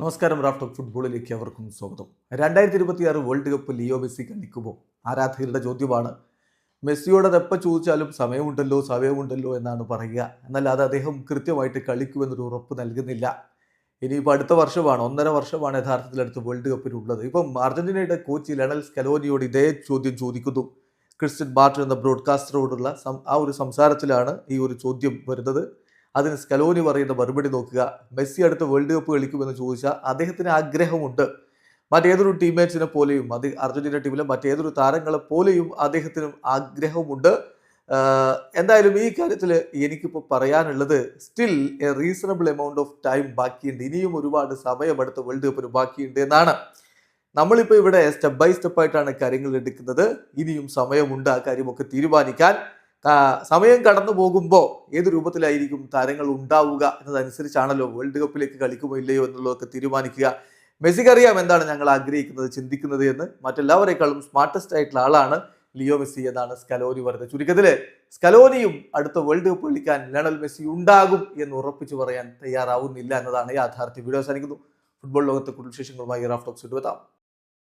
നമസ്കാരം റാഫ്റ്റ് ഫുട്ബോളിലേക്ക് അവർക്കും സ്വാഗതം. രണ്ടായിരത്തി ഇരുപത്തി ആറ് വേൾഡ് കപ്പ് ലിയോ മെസ്സി കളിക്കുമ്പോൾ ആരാധകരുടെ ചോദ്യമാണ്. മെസ്സിയോട് അതെപ്പം ചോദിച്ചാലും സമയമുണ്ടല്ലോ സമയമുണ്ടല്ലോ എന്നാണ് പറയുക. എന്നാൽ അത് അദ്ദേഹം കൃത്യമായിട്ട് കളിക്കുമെന്നൊരു ഉറപ്പ് നൽകുന്നില്ല. ഇനിയിപ്പോൾ അടുത്ത വർഷമാണ് ഒന്നര വർഷമാണ് യഥാർത്ഥത്തിൽ അടുത്ത വേൾഡ് കപ്പിനുള്ളത്. ഇപ്പം അർജന്റീനയുടെ കോച്ച് ലണൽ സ്കലോനിയോട് ഇതേ ചോദ്യം ചോദിക്കുന്നു. ക്രിസ്ത്യൻ ബാർട്ടർ എന്ന ബ്രോഡ്കാസ്റ്ററോടുള്ള ആ ഒരു സംസാരത്തിലാണ് ഈ ഒരു ചോദ്യം വരുന്നത്. അതിന് സ്കലോനി പറയുന്ന മറുപടി നോക്കുക. മെസ്സി അടുത്ത വേൾഡ് കപ്പ് കളിക്കുമെന്ന് ചോദിച്ചാൽ അദ്ദേഹത്തിന് ആഗ്രഹമുണ്ട്. മറ്റേതൊരു ടീംമേറ്റ്സിനെ പോലെയും അത് അർജന്റീന ടീമിലെ മറ്റേതൊരു താരങ്ങളെ പോലെയും അദ്ദേഹത്തിനും ആഗ്രഹമുണ്ട്. എന്തായാലും ഈ കാര്യത്തിൽ എനിക്കിപ്പോൾ പറയാനുള്ളത് still a reasonable amount of time ബാക്കിയുണ്ട്. ഇനിയും ഒരുപാട് സമയം അടുത്ത വേൾഡ് കപ്പിന് ബാക്കിയുണ്ട് എന്നാണ്. നമ്മളിപ്പോൾ ഇവിടെ സ്റ്റെപ്പ് ബൈ സ്റ്റെപ്പായിട്ടാണ് കാര്യങ്ങൾ എടുക്കുന്നത്. ഇനിയും സമയമുണ്ട് ആ കാര്യമൊക്കെ തീരുമാനിക്കാൻ. സമയം കടന്നു പോകുമ്പോൾ ഏത് രൂപത്തിലായിരിക്കും താരങ്ങൾ ഉണ്ടാവുക എന്നതനുസരിച്ചാണല്ലോ വേൾഡ് കപ്പിലേക്ക് കളിക്കുമോ ഇല്ലയോ എന്നുള്ളതൊക്കെ തീരുമാനിക്കുക. മെസ്സിക്ക് അറിയാം എന്താണ് ഞങ്ങൾ ആഗ്രഹിക്കുന്നത് ചിന്തിക്കുന്നത് എന്ന്. മറ്റെല്ലാവരെക്കാളും സ്മാർട്ടസ്റ്റ് ആയിട്ടുള്ള ആളാണ് ലിയോ മെസ്സി എന്നാണ് സ്കലോനി പറഞ്ഞത് ചുരുക്കത്തിൽ സ്കലോനിയും അടുത്ത വേൾഡ് കപ്പ് കളിക്കാൻ ലണൽ മെസ്സി ഉണ്ടാകും എന്ന് ഉറപ്പിച്ചു പറയാൻ തയ്യാറാവുന്നില്ല എന്നതാണ് യാഥാർത്ഥ്യം. വീഡിയോ അവസാനിക്കുന്നു. ഫുട്ബോൾ ലോകത്തെ കുടുംബ വിശേഷങ്ങളുമായി റാഫ്റ്റോക്സ് ഇടുവെത്താം